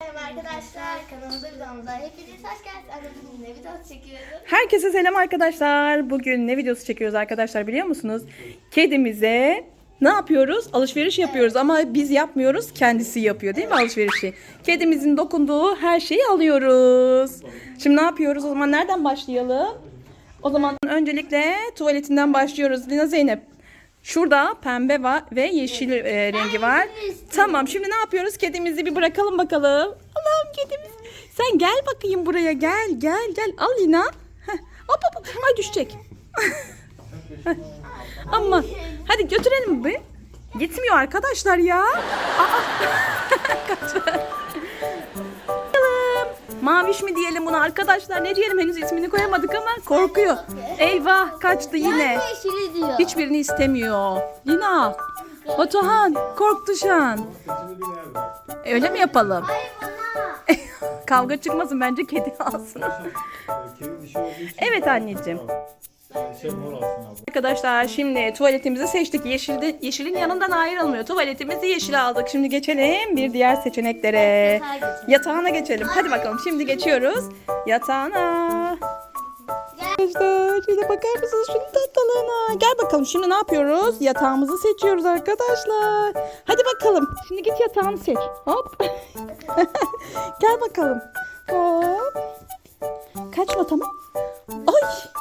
Merhaba arkadaşlar, kanalımıza videomuza hepiniz hoş geldiniz. Anne bugün ne videosu çekiyoruz? Herkese selam arkadaşlar. Bugün ne videosu çekiyoruz arkadaşlar biliyor musunuz? Kedimize ne yapıyoruz? Alışveriş yapıyoruz ama biz yapmıyoruz. Kendisi yapıyor değil mi alışverişi? Kedimizin dokunduğu her şeyi alıyoruz. Şimdi ne yapıyoruz? O zaman nereden başlayalım? O zaman öncelikle tuvaletinden başlıyoruz. Lina Zeynep. Şurada pembe var ve yeşil e, rengi var. Tamam şimdi ne yapıyoruz? Kedimizi bir bırakalım bakalım. Allah'ım kedimiz. Sen gel bakayım buraya gel gel gel. Al Lina. Heh. Hop hop. Ay düşecek. Ama hadi götürelim bir. Gitmiyor arkadaşlar ya. Aa. Maviş mi diyelim buna arkadaşlar? Ne diyelim henüz ismini koyamadık ama korkuyor. Eyvah kaçtı yine. Yeşili diyor. Hiçbirini istemiyor. Lina. Batuhan korktu şu an. Öyle mi yapalım? Bana. Kavga çıkmasın bence kedi alsın. Evet anneciğim. Şey mor. Arkadaşlar şimdi tuvaletimizi seçtik. Yeşilde, yeşilin yanından ayrılmıyor. Tuvaletimizi yeşil aldık. Şimdi geçelim bir diğer seçeneklere. Yatağına geçelim. Hadi bakalım şimdi geçiyoruz. Yatağına. Arkadaşlar şöyle bakar mısınız şunun tatlılığına? Gel bakalım şimdi ne yapıyoruz? Yatağımızı seçiyoruz arkadaşlar. Hadi bakalım. Şimdi git yatağını seç. Hop. Gel bakalım. Hop. Kaçma tamam. Ay.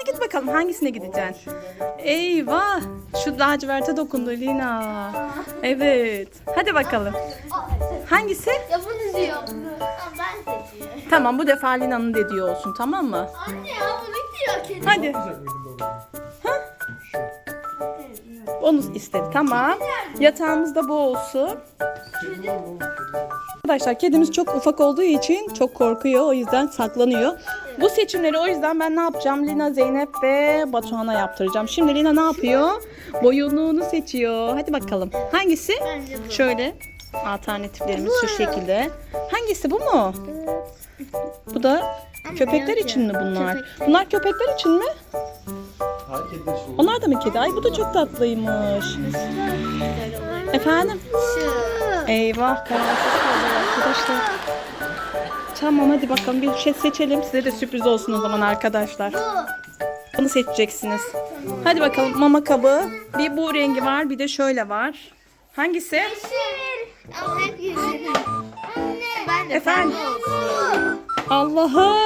Hadi git bakalım hangisine gideceksin? Eyvah. Şu laciverte dokundu Lina. Evet. Hadi bakalım. Hangisi? Ya bunu diyor. Ama ben seçiyorum. Tamam bu defa Lina'nın dediği olsun tamam mı? Anne ya bunu diyor kedi. Hadi. Babacığım? Onu istedi. Tamam. Yatağımız da bu olsun. Arkadaşlar kedimiz çok ufak olduğu için çok korkuyor. O yüzden saklanıyor. Bu seçimleri o yüzden ben ne yapacağım? Lina, Zeynep ve Batuhan'a yaptıracağım. Şimdi Lina ne yapıyor? Boyunluğunu seçiyor. Hadi bakalım. Hangisi? Şöyle alternatiflerimiz şu şekilde. Hangisi bu mu? Bu da köpekler için mi bunlar? Bunlar köpekler için mi? Onlar da mı kedi? Ay bu da çok tatlıymış. Efendim? Eyvah kararsız kaldı arkadaşlar. Tamam hadi bakalım bir şey seçelim. Size de sürpriz olsun o zaman arkadaşlar. Bu. Bunu seçeceksiniz. Hadi bakalım mama kabı. Bir bu rengi var bir de şöyle var. Hangisi? Yeşil. Hep Efendim? Allah'ım.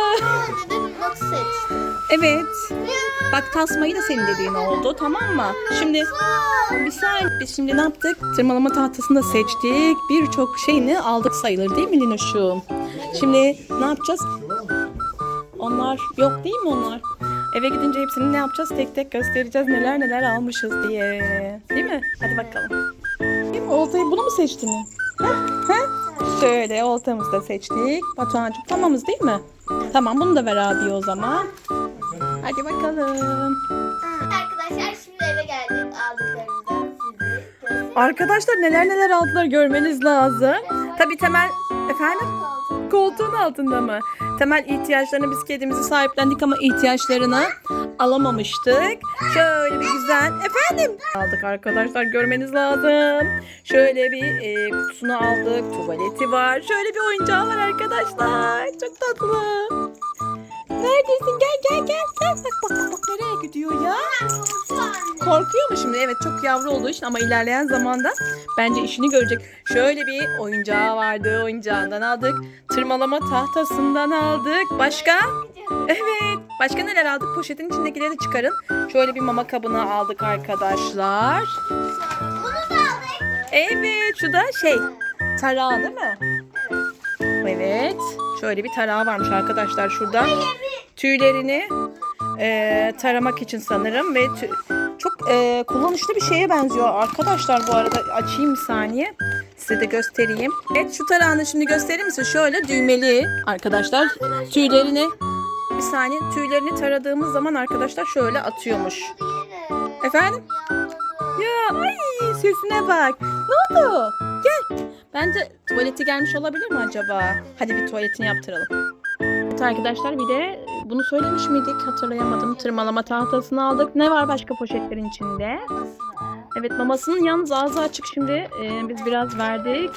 Bak seçtim. Evet. Bak tasmayı da senin dediğin oldu tamam mı? Şimdi bir saniye biz şimdi ne yaptık? Tırmalama tahtasını da seçtik. Birçok şeyini aldık sayılır değil mi Linoş'um? Şimdi ne yapacağız? Onlar yok değil mi onlar? Eve gidince hepsini ne yapacağız? Tek tek göstereceğiz neler neler almışız diye. Değil mi? Hadi bakalım. Değil mi? Oltayı bunu mu seçtiniz? Ha? Ha? Şöyle oltamızı da seçtik. Batuhan'cığım tamamız değil mi? Tamam bunu da ver abi o zaman. Hadi bakalım. Arkadaşlar şimdi eve geldik aldıklarımızdan sizi göstereyim. Arkadaşlar neler neler aldılar görmeniz lazım. Tabii temel efendim koltuğun altında mı? Temel ihtiyaçlarını biz kedimizi sahiplendik ama ihtiyaçlarını alamamıştık. Şöyle bir güzel efendim aldık arkadaşlar görmeniz lazım. Şöyle bir e, kutusunu aldık. Tuvaleti var. Şöyle bir oyuncağı var arkadaşlar. Çok tatlı. Neredesin? Gel gel gel. Gel bak bak bak, bak nereye gidiyor ya? Korkuyor mu şimdi? Evet çok yavru olduğu için ama ilerleyen zamanda bence işini görecek. Şöyle bir oyuncağı vardı. Oyuncağından aldık. Tırmalama tahtasından aldık. Başka? Evet. Başka neler aldık? Poşetin içindekileri de çıkarın. Şöyle bir mama kabını aldık arkadaşlar. Bunu da aldık. Evet. Şu da şey. Tarağı değil mi? Evet. Şöyle bir tarağı varmış arkadaşlar şurada. Tüylerini e, taramak için sanırım ve çok e, kullanışlı bir şeye benziyor arkadaşlar bu arada açayım bir saniye size de göstereyim. Evet şu tarağını şimdi göstereyim misin? Şöyle düğmeli arkadaşlar tüylerini bir saniye tüylerini taradığımız zaman arkadaşlar şöyle atıyormuş. Efendim? Ya ay sesine bak. Ne oldu? Gel. Bence tuvaleti gelmiş olabilir mi acaba? Hadi bir tuvaletini yaptıralım. Evet arkadaşlar bir de bunu söylemiş miydik? Hatırlayamadım. Tırmalama tahtasını aldık. Ne var başka poşetlerin içinde? Evet mamasının yalnız ağzı açık şimdi. Ee, biz biraz verdik.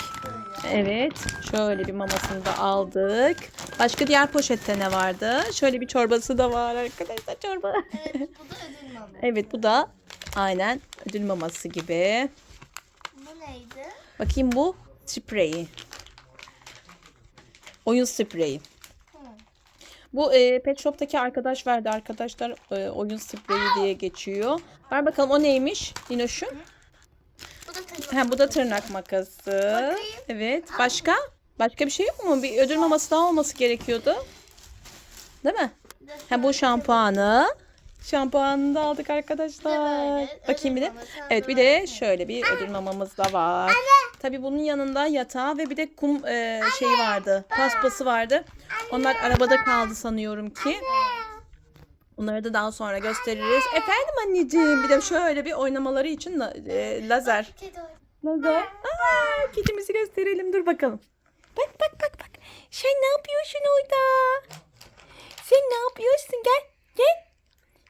Evet. Şöyle bir mamasını da aldık. Başka diğer poşette ne vardı? Şöyle bir çorbası da var arkadaşlar çorba. Evet bu da ödül mama. Evet bu da aynen ödül maması gibi. Bu neydi? Bakayım bu spreyi. Oyun spreyi. Bu e, Pet Shop'taki arkadaş verdi arkadaşlar. E, oyun spreyi diye geçiyor. Ver bakalım o neymiş Dinoş'um? Bu da. Ha, bu da tırnak makası. Evet. Başka? Başka bir şey yok mu? Bir ödül maması daha olması gerekiyordu. Değil mi? Ha, bu şampuanı. Şampuanını da aldık arkadaşlar. böyle, Bakayım bir de. Evet bir de şöyle bir ödül mamamız da var. Tabii bunun yanında yatağı ve bir de kum e, şey vardı. Paspası vardı. Onlar arabada kaldı sanıyorum ki. Onları da daha sonra gösteririz. Efendim anneciğim bir de şöyle bir oynamaları için la- e, lazer. Lazer. Aa, kedimizi gösterelim dur bakalım. Bak bak bak bak. Sen ne yapıyorsun orada? Sen ne yapıyorsun? Gel gel.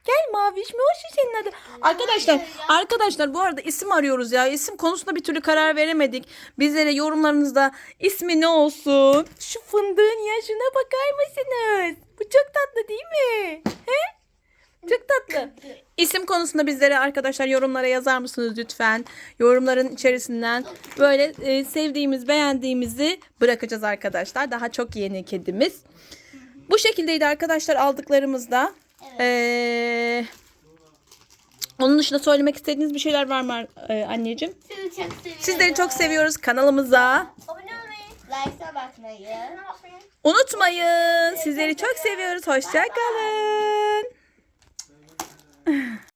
Gel Maviş mi olsun senin adı? Arkadaşlar, arkadaşlar bu arada isim arıyoruz ya. İsim konusunda bir türlü karar veremedik. Bizlere yorumlarınızda ismi ne olsun? Şu fındığın yaşına bakar mısınız? Bu çok tatlı değil mi? He? Çok tatlı. İsim konusunda bizlere arkadaşlar yorumlara yazar mısınız lütfen? Yorumların içerisinden böyle e, sevdiğimiz, beğendiğimizi bırakacağız arkadaşlar. Daha çok yeni kedimiz. Bu şekildeydi arkadaşlar aldıklarımızda. Ee, onun dışında söylemek istediğiniz bir şeyler var mı e, anneciğim? Sizi çok seviyorum. Sizleri çok seviyoruz kanalımıza. Abone olmayı. Like'a basmayı. Unutmayın. Sizleri çok seviyoruz. Hoşçakalın.